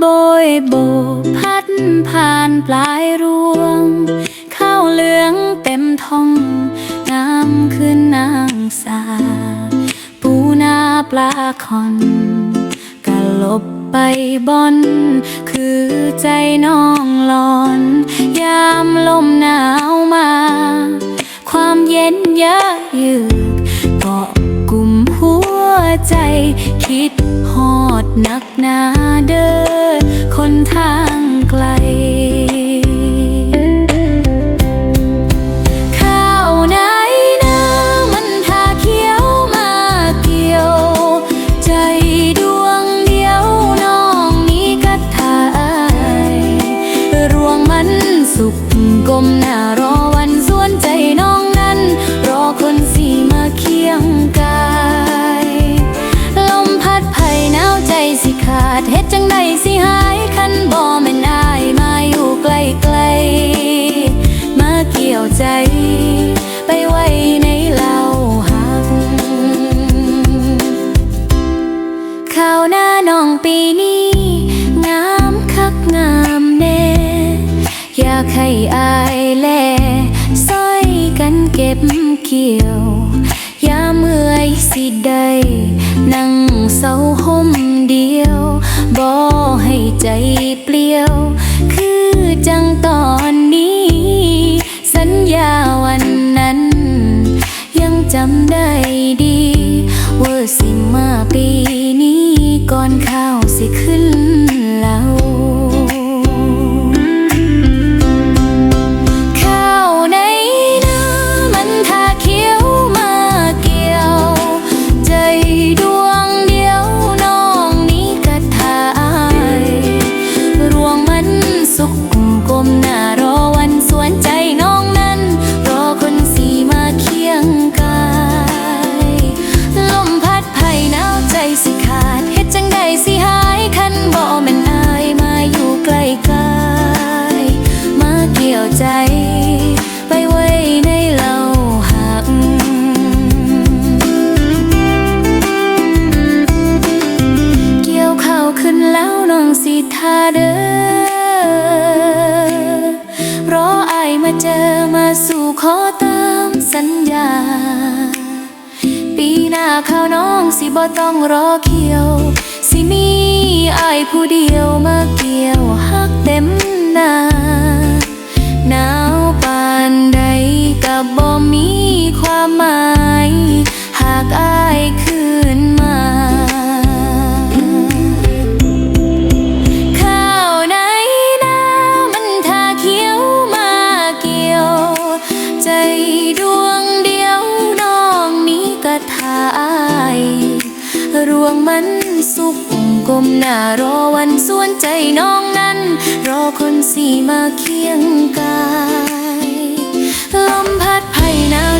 โบยโบพัดผ่านปลายรวง ข้าวเหลืองเต็มท้องน้ำขึ้นนางสา ปูนาปลาคอนกะลบไปบอน คือใจน้องหลอน ยามลมหนาวมา ความเย็นเยอะยืดเกาะกลุ่มหัวใจ คิดหอดนักหนาเดิน คนทางไกล ข้าวไหนนะมันทาเขียวมาเกี่ยว ใจดวงเดียวน้องนี้ก็ทายรวงมันสุกกลมหน้ารอวันสวนใจน้อง ปีนี้ งามคักงามแน่ อยากให้อายแลซอยกันเก็บเกี่ยว ยามเมื่อยสิได้นั่งเศร้าห่มเดียวบ่ให้ใจเปลี่ยว คือจังตอนนี้ สัญญาวันนั้น ยังจำได้ดี ว่าสิมาปี สิขึ้น ท่าเด้อรออายมาเจอมาสู่ขอตามสัญญา ปีหน้าข้าวน้องสิบ่ต้องรอเขียว สิมีอายผู้เดียว ดวงเดียวน้องนี้ก็ทายรวงมันสุกกลมหน้ารอวันส่วนใจน้องนั้น รอคนสีมาเคียงกาย ลมพัดไผ่หนาว